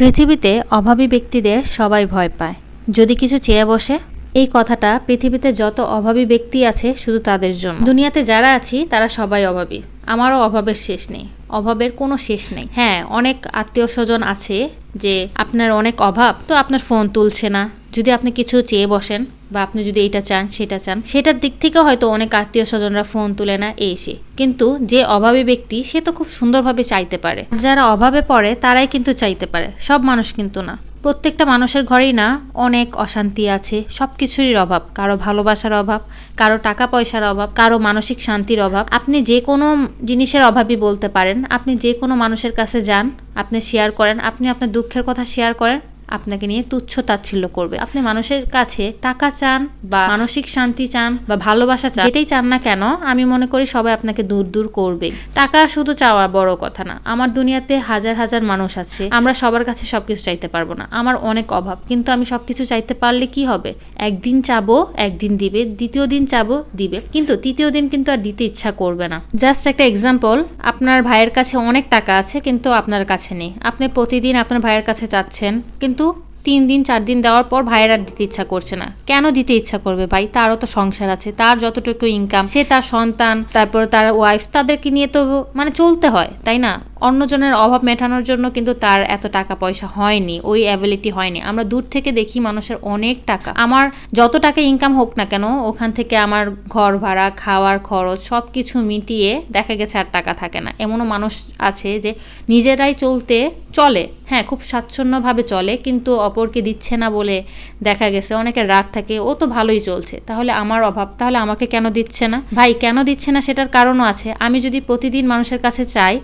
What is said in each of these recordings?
পৃথিবীতে অভাবী ব্যক্তিদের সবাই ভয় পায়। যদি কিছু চেয়ে বসে, এই কথাটা পৃথিবীতে যত অভাবী ব্যক্তি আছে শুধু তাদের জন্য। দুনিয়াতে যারা আছি, তারা সবাই অভাবী। আমারও অভাবের শেষ নেই। অভাবের কোনো শেষ নেই। হ্যাঁ অনেক আত্মীয় স্বজন আছে যে আপনার অনেক অভাব, তো আপনার ফোন তুলছে না। যদি আপনি কিছু চেয়ে বসেন বা আপনি যদি এটা চান, সেটা চান, সেটার দিক থেকে হয়তো অনেক আত্মীয় স্বজনরা ফোন তুলে না এই সে কিন্তু যে অভাবী ব্যক্তি, সে তো খুব সুন্দরভাবে চাইতে পারে। যারা অভাবে পড়ে, তারাই কিন্তু চাইতে পারে। সব মানুষ কিন্তু না। প্রত্যেকটা মানুষের ঘরেই না অনেক অশান্তি আছে সব কিছুরই অভাব। কারও ভালোবাসার অভাব, কারও টাকা পয়সার অভাব, কারও মানসিক শান্তির অভাব। আপনি যে কোনো জিনিসের অভাবই বলতে পারেন, আপনি যে কোনো মানুষের কাছে যান, আপনি শেয়ার করেন, আপনি আপনার দুঃখের কথা শেয়ার করেন আপনাকে নিয়ে তুচ্ছ তাচ্ছিল্য করবে। আপনি মানুষের কাছে টাকা চান বা মানসিক শান্তি চান বা ভালোবাসা চান, যেটাই চান না কেন, আমি মনে করি সবাই আপনাকে দূর দূর করবে। টাকা শুধু চাওয়া বড় কথা না, আমার দুনিয়াতে হাজার হাজার মানুষ আছে, আমরা সবার কাছে সবকিছু চাইতে পারব না। আমার অনেক অভাব, কিন্তু আমি সবকিছু চাইতে পারলে কি হবে? একদিন চাবো, একদিন দিবে, দ্বিতীয় দিন চাবো, দিবে। কিন্তু তৃতীয় দিন কিন্তু আর দিতে ইচ্ছা করবে না। জাস্ট একটা এক্সাম্পল আপনার ভাইয়ের কাছে অনেক টাকা আছে, কিন্তু আপনার কাছে নেই। আপনি প্রতিদিন আপনার ভাইয়ের কাছে চাচ্ছেন কিন্তু তিন দিন, চার দিন দেওয়ার পর ভাইয়ের আর দিতে ইচ্ছা করছে না। কেন দিতে ইচ্ছা করবে ভাই? তারও তো সংসার আছে। তার যতটুকু ইনকাম সে তার সন্তান, তারপর তার ওয়াইফ তাদেরকে নিয়ে তো মানে চলতে হয়, তাই না? অন্যজনের অভাব মেটানোর জন্য কিন্তু তার এত টাকা পয়সা হয়নি, ওই অ্যাবিলিটি হয়নি। আমরা দূর থেকে দেখি মানুষের অনেক টাকা। আমার যত টাকা ইনকাম হোক না কেন, ওখান থেকে আমার ঘর ভাড়া, খাওয়ার খরচ সব কিছু মিটিয়ে দেখা গেছে আর টাকা থাকে না। এমনও মানুষ আছে যে নিজেরাই চলতে চলে। হ্যাঁ খুব স্বাচ্ছন্দ্যভাবে চলে, কিন্তু অপরকে দিচ্ছে না বলে দেখা গেছে। অনেকের রাগ থাকে, ও তো ভালোই চলছে। তাহলে আমার অভাব, তাহলে আমাকে কেন দিচ্ছে না? ভাই, কেন দিচ্ছে না সেটার কারণও আছে। আমি যদি প্রতিদিন মানুষের কাছে চাই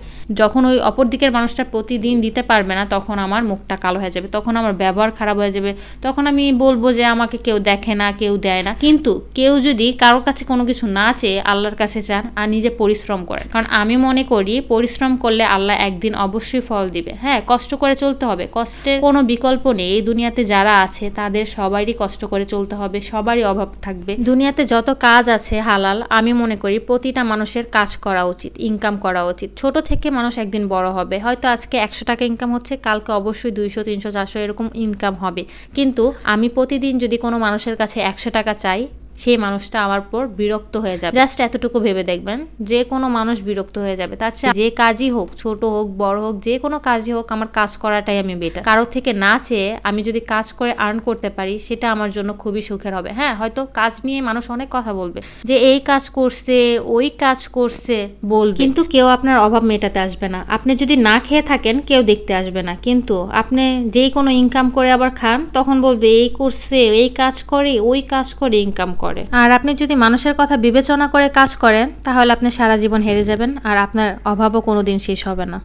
যখন ওই অপর দিকের মানুষটা প্রতিদিন দিতে পারবে না, তখন আমার মুখটা কালো হয়ে যাবে, তখন আমার ব্যবহার খারাপ হয়ে যাবে, তখন আমি বলব যে আমাকে কেউ দেখে না, কেউ দেয় না। কিন্তু কেউ যদি কারোর কাছে কোনো কিছু না চেয়ে আল্লাহর কাছে চান আর নিজে পরিশ্রম করেন কারণ আমি মনে করি পরিশ্রম করলে আল্লাহ একদিন অবশ্যই ফল দিবে। হ্যাঁ কষ্ট করে চলতে হবে, কষ্টের কোনো বিকল্প নেই। এই দুনিয়াতে যারা আছে, তাদের সবারই কষ্ট করে চলতে হবে, সবারই অভাব থাকবে। দুনিয়াতে যত কাজ আছে হালাল, আমি মনে করি প্রতিটা মানুষের কাজ করা উচিত ইনকাম করা উচিত। ছোট থেকে মানুষ একদিন বড় হবে। হয়তো আজকে একশো টাকা ইনকাম হচ্ছে, কালকে অবশ্যই দুইশো, তিনশো, চারশো এরকম ইনকাম হবে। কিন্তু আমি প্রতিদিন যদি কোনো মানুষের কাছে একশো টাকা চাই সেই মানুষটা আমার পর বিরক্ত হয়ে যাবে। জাস্ট এতটুকু ভেবে দেখবেন, যে কোনো মানুষ বিরক্ত হয়ে যাবে। তার যে কাজই হোক, ছোট হোক, বড় হোক, যে কোনো কাজই হোক, আমার কাজ করাটাই আমি বেটার কারও থেকে না চেয়ে আমি যদি কাজ করে আর্ন করতে পারি, সেটা আমার জন্য খুবই সুখের হবে। হ্যাঁ হয়তো কাজ নিয়ে মানুষ অনেক কথা বলবে, যে এই কাজ করছে, ওই কাজ করছে, বলবে। কিন্তু কেউ আপনার অভাব মেটাতে আসবে না। আপনি যদি না খেয়ে থাকেন, কেউ দেখতে আসবে না। কিন্তু আপনি যেই কোনো ইনকাম করে আবার খান, তখন বলবে, এই করছে, এই কাজ করে, ওই কাজ করে ইনকাম করে। আর আপনি যদি মানুষের কথা বিবেচনা করে কাজ করেন, তাহলে আপনি সারা জীবন হেরে যাবেন আর আপনার অভাবও কোনোদিন শেষ হবে না।